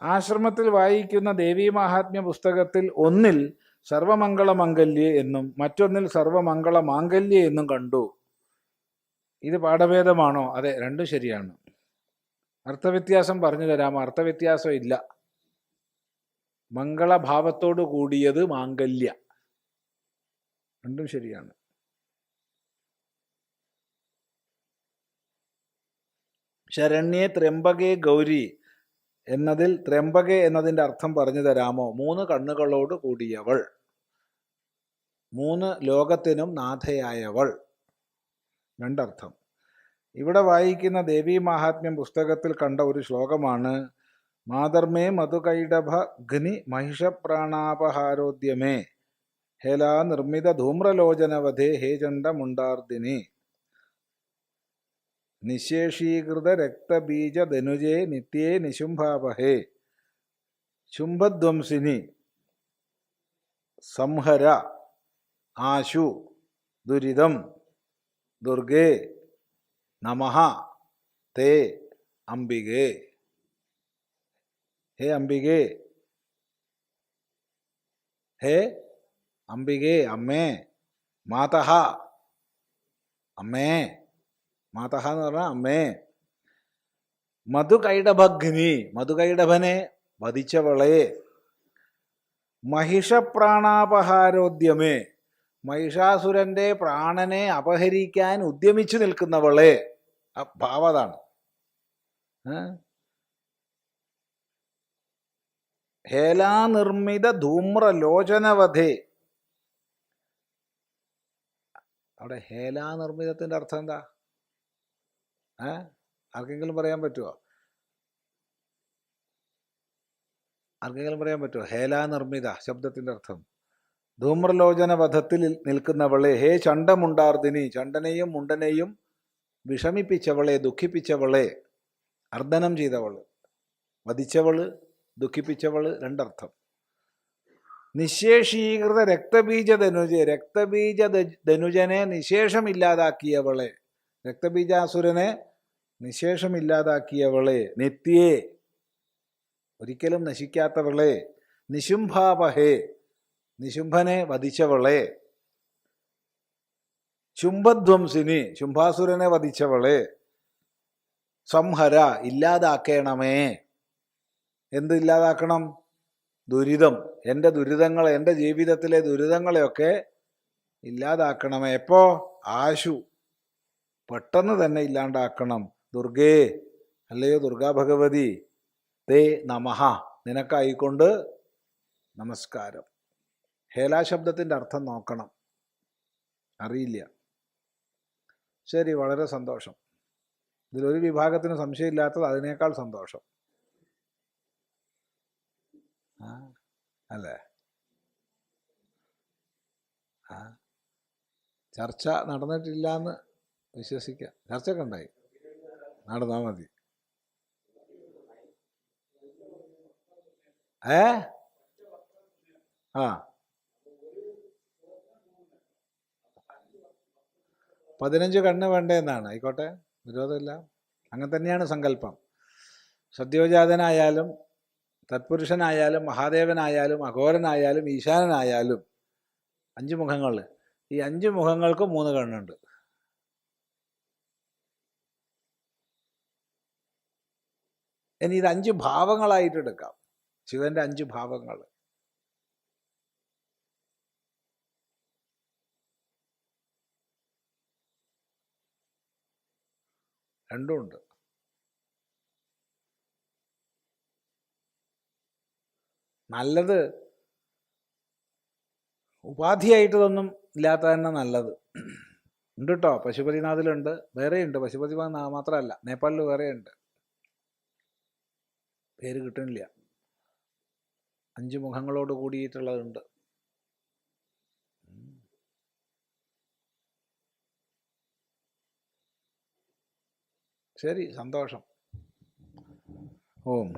ആശ്രമത്തിൽ വായിക്കുന്ന ദേവീ മഹാത്മ്യ പുസ്തകത്തിൽ ഒന്നിൽ സർവമംഗള മംഗല്യ എന്നും മറ്റൊന്നിൽ സർവമംഗള മാംഗല്യ എന്നും കണ്ടു. ഇത് പാഠഭേദമാണോ? അതെ രണ്ടും ശരിയാണ്. അർത്ഥവ്യത്യാസം പറഞ്ഞു തരാം അർത്ഥവ്യത്യാസം ഇല്ല. മംഗളഭാവത്തോടു കൂടിയത് മാംഗല്യ. രണ്ടും ശരിയാണ്. ശരണ്യേ ത്രംബകേ ഗൗരി എന്നതിൽ ത്രംബകെ എന്നതിന്റെ അർത്ഥം പറഞ്ഞു തരാമോ? മൂന്ന് കണ്ണുകളോട് കൂടിയവൾ. മൂന്ന് ലോകത്തിനും നാഥയായവൾ. രണ്ടർത്ഥം. ഇവിടെ വായിക്കുന്ന ദേവി മഹാത്മ്യം പുസ്തകത്തിൽ കണ്ട ഒരു ശ്ലോകമാണ് മാതർമേ മധുകൈഡഭ ഘ്നി മഹിഷപ്രാണാപഹാരോദ്യമേ. ഹേലാ നിർമ്മിത ധൂമ്രലോചനവധേ ഹേ ചണ്ഡമുണ്ടാർദിനി നിശേഷീകൃത രക്തബീജ ധനുജേ നിത്യേ നിശുംഭാപഹേ ശുംഭധ്വംസിനി സംഹര ആശു ദുരിതം ദുർഗേ നമഃ തേ അംബികേ. ഹേ അംബികേ. ഹേ അംബികേ അമ്മേ. മാതഹ അമ്മേ. മാതഹ എന്ന് പറഞ്ഞാൽ അമ്മേ. മധുകൈടഭഗ്നി. മധുകൈടഭനെ വധിച്ചവളെ. മഹിഷപ്രാണാപഹാരോദ്യമേ. മഹിഷാസുരന്റെ പ്രാണനെ അപഹരിക്കാൻ ഉദ്യമിച്ചു നിൽക്കുന്നവളെ. ഭാവതാണ് ഹേലാനിർമ്മിത ധൂമ്രലോചനവധേ. അവിടെ ഹേലാനിർമ്മിതത്തിന്റെ അർത്ഥം എന്താ? ഏ? ആർക്കെങ്കിലും പറയാൻ പറ്റുമോ ആർക്കെങ്കിലും പറയാൻ പറ്റുമോ ഹേലാനിർമ്മിത ശബ്ദത്തിന്റെ അർത്ഥം. ധൂമ്രലോചന വധത്തിൽ നിൽക്കുന്നവളെ ഹേ ചണ്ടമുണ്ടാർദിനി ചണ്ടനെയും മുണ്ടനെയും വിഷമിപ്പിച്ചവളെ ദുഃഖിപ്പിച്ചവളെ അർദ്ദനം ചെയ്തവൾ. വധിച്ചവൾ ദുഃഖിപ്പിച്ചവൾ രണ്ടർത്ഥം. നിശേഷീകൃത രക്തബീജ ധനുജ രക്തബീജ ധനുജനെ നിശേഷമില്ലാതാക്കിയവളെ രക്തബീജാസുരനെ നിശേഷമില്ലാതാക്കിയവളെ നെത്തിയെ ഒരിക്കലും നശിക്കാത്തവളെ നിശുംഭാപഹേ നിശുംഭനെ വധിച്ചവളെ ശുംഭധ്വംസിനി ശുംഭാസുരനെ വധിച്ചവളെ സംഹര ഇല്ലാതാക്കണമേ. എന്ത് ഇല്ലാതാക്കണം? ദുരിതം. എന്റെ ദുരിതങ്ങൾ എന്റെ ജീവിതത്തിലെ ദുരിതങ്ങളെയൊക്കെ ഇല്ലാതാക്കണമേ. എപ്പോ? ആശു. പെട്ടെന്ന് തന്നെ ഇല്ലാണ്ടാക്കണം. ദുർഗേ അല്ലയോ ദുർഗാ ഭഗവതി? തേ നമഹ നിനക്കായിക്കൊണ്ട് നമസ്കാരം. ഹേലാ ശബ്ദത്തിന്റെ അർത്ഥം നോക്കണം. അറിയില്ല. ശരി വളരെ സന്തോഷം. ഇതിലൊരു വിഭാഗത്തിന് സംശയമില്ലാത്തത് അതിനേക്കാൾ സന്തോഷം. അല്ലേ? ചർച്ച നടന്നിട്ടില്ല എന്ന് വിശ്വസിക്കാം. ചർച്ചയൊക്കെ ഉണ്ടായി നടന്നാ മതി. ഏ? ആ. പതിനഞ്ച് കണ്ണ് വേണ്ടതെന്നാണ് ആയിക്കോട്ടെ. വിരോധമില്ല. അങ്ങനെ തന്നെയാണ് സങ്കല്പം. സദ്യോജാതനായാലും തത്പുരുഷനായാലും മഹാദേവനായാലും അഘോരനായാലും ഈശാനനായാലും അഞ്ച് മുഖങ്ങൾ ഈ അഞ്ച് മുഖങ്ങൾക്കും മൂന്ന് കണ്ണുണ്ട്. ഇനി ഇത് അഞ്ച് ഭാവങ്ങളായിട്ട് എടുക്കാം. ശിവന്റെ അഞ്ച് ഭാവങ്ങൾ. രണ്ടുണ്ട് നല്ലത് ഉപാധിയായിട്ടതൊന്നും ഇല്ലാത്ത തന്നെ നല്ലത്. ഉണ്ട് കേട്ടോ പശുപതിനാഥിലുണ്ട്. വേറെയുണ്ട്. പശുപതി മാത്രമല്ല. നേപ്പാളിൽ വേറെയുണ്ട്. പേര് കിട്ടുന്നില്ല അഞ്ച് മുഖങ്ങളോട് കൂടിയിട്ടുള്ളതുണ്ട് ഉം. ശരി സന്തോഷം ഓം